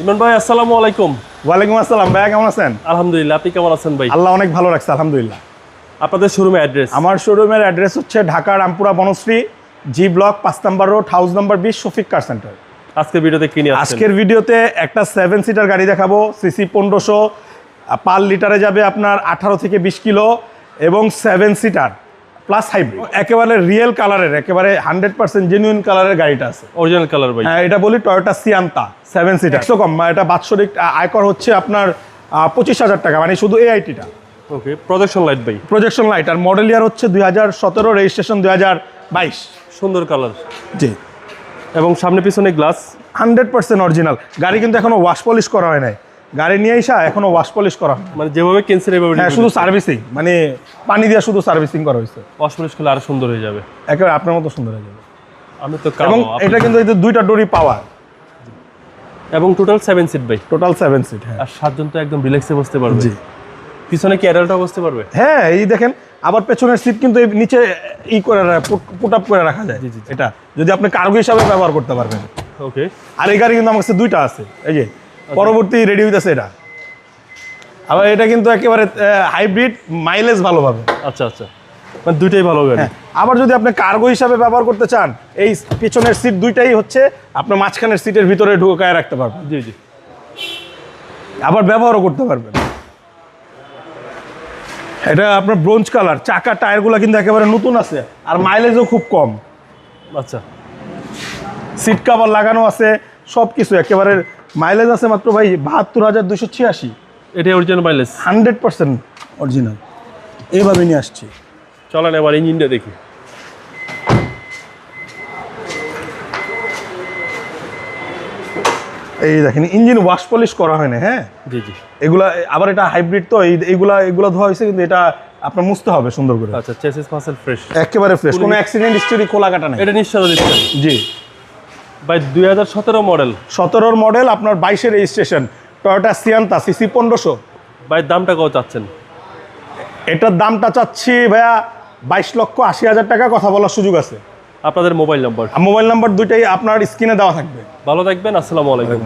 ইমরান ভাই আসসালামু আলাইকুম। ওয়ালাইকুম আসসালাম ভাইয়া কেমন আছেন? আলহামদুলিল্লাহ আপনি কেমন আছেন ভাই? আল্লাহ অনেক ভালো রাখছে আলহামদুলিল্লাহ। আপনাদের শোরুমের অ্যাড্রেস আমার শোরুমের অ্যাড্রেস হচ্ছে ঢাকা রামপুরা বনশ্রী জি ব্লক পাঁচ নম্বর রোড হাউস নাম্বার বিশ শফিক কার সেন্টার আজকের ভিডিওতে কিনে আজকের ভিডিওতে একটা সেভেন সিটার গাড়ি দেখাবো সিসি পনেরোশো পার লিটারে যাবে আপনার আঠারো থেকে বিশ কিলো এবং সেভেন সিটার প্লাস হাইব্রিড একেবারে রিয়েল কালারের একেবারে হান্ড্রেড পার্সেন্ট জেনুইন কালারের গাড়িটা আছে। অরিজিনাল কালার ভাই। হ্যাঁ এটা বলি টয়োটা সিয়ান্তা সেভেন সিটার একশো কম এটা বাৎসরিক আয়কর হচ্ছে আপনার পঁচিশ হাজার টাকা মানে শুধু এআইটিটা ওকে প্রজেকশন লাইট ভাই। প্রজেকশন লাইট আর মডেল ইয়ার হচ্ছে দুই হাজার সতেরো রেজিস্ট্রেশন দুই হাজার বাইশ। সুন্দর কালার জি। এবং সামনে পিছনে গ্লাস হান্ড্রেড পার্সেন্ট অরিজিনাল গাড়ি কিন্তু এখনও ওয়াশ পলিশ করা হয় নাই। গাড়ি নিয়ে এসা এখনও ওয়াশ পলিশ করা মানে যেভাবে কিনছেন এভাবে হ্যাঁ শুধু সার্ভিসিং মানে পানি দিয়ে শুধু সার্ভিসিং করা হয়েছে ওয়াশ পলিশ করলে আরও সুন্দর হয়ে যাবে। একেবারে আপনার মতো সুন্দর হয়ে যাবে। আমি তো এবং এটা কিন্তু এই যে দুইটা ডোরি পাওয়া। এবং টোটাল সেভেন সিট ভাই। টোটাল সেভেন সিট হ্যাঁ। আর সাতজন তো একদম রিল্যাক্সে বসতে পারবে। জি। পিছনে কি অ্যাডাল্টটা বসতে পারবে? হ্যাঁ এই দেখেন আবার পেছনের সিট কিন্তু এই নিচে ই করে পুট আপ করে রাখা যায়। এটা। যদি আপনি কার্গো হিসাবে ব্যবহার করতে পারবেন। ওকে আর এই গাড়ি কিন্তু আমার কাছে দুইটা আছে। এই যে পরবর্তী রেডি হইতেছে এটা। আবার এটা কিন্তু একেবারে হাইব্রিড মাইলেজ ভালো পাবে। আচ্ছা আচ্ছা। মানে দুইটাই ভালো গাড়ি হ্যাঁ। আবার যদি আপনি কার্গো হিসাবে ব্যবহার করতে চান এই পিছনের সিট দুইটাই হচ্ছে আপনার মাঝখানের সিটের ভিতরে ঢুকায় রাখতে পারবেন। জি জি। আবার ব্যবহারও করতে পারবেন। এটা আপনার ব্রোঞ্জ কালার চাকা টায়ারগুলো কিন্তু একেবারে নতুন আছে আর মাইলেজও খুব কম। আচ্ছা। সিট কাভার লাগানো আছে সব কিছু একেবারে মাইলেজ আছে মাত্র ভাই বাহাত্তর হাজার দুশো ছিয়াশি। এটা original mileage hundred percent original এইভাবে নিয়ে আসছি। চলেন এবার ইঞ্জিনটা দেখি। এই দেখেন ইঞ্জিন ওয়াশ পলিশ করা হয় না হ্যাঁ? জি জি। এগুলা আবার এটা হাইব্রিড তো এই এইগুলা এগুলা ধোয়া হয়েছে কিন্তু এটা আপনার মুছতে হবে সুন্দর করে। আচ্ছা চেসিস মাসেল ফ্রেশ একেবারে ফ্রেশ কোনো অ্যাক্সিডেন্ট হিস্টোরি খোলা কাটা নাই। এটা নিশ্চয় জি। ভাই দুই হাজার সতেরো মডেল। সতেরোর মডেল আপনার বাইশের রেজিস্ট্রেশন টয়োটা সিয়ান্তা সিসি পনেরোশো। ভাই দামটা কত চাচ্ছেন? এটার দামটা চাচ্ছি ভাইয়া বাইশ লক্ষ আশি হাজার টাকা কথা বলার সুযোগ আছে। আপনাদের মোবাইল নাম্বার। মোবাইল নাম্বার দুইটাই আপনার স্ক্রিনে দেওয়া থাকবে। ভালো থাকবেন আসসালামু আলাইকুম।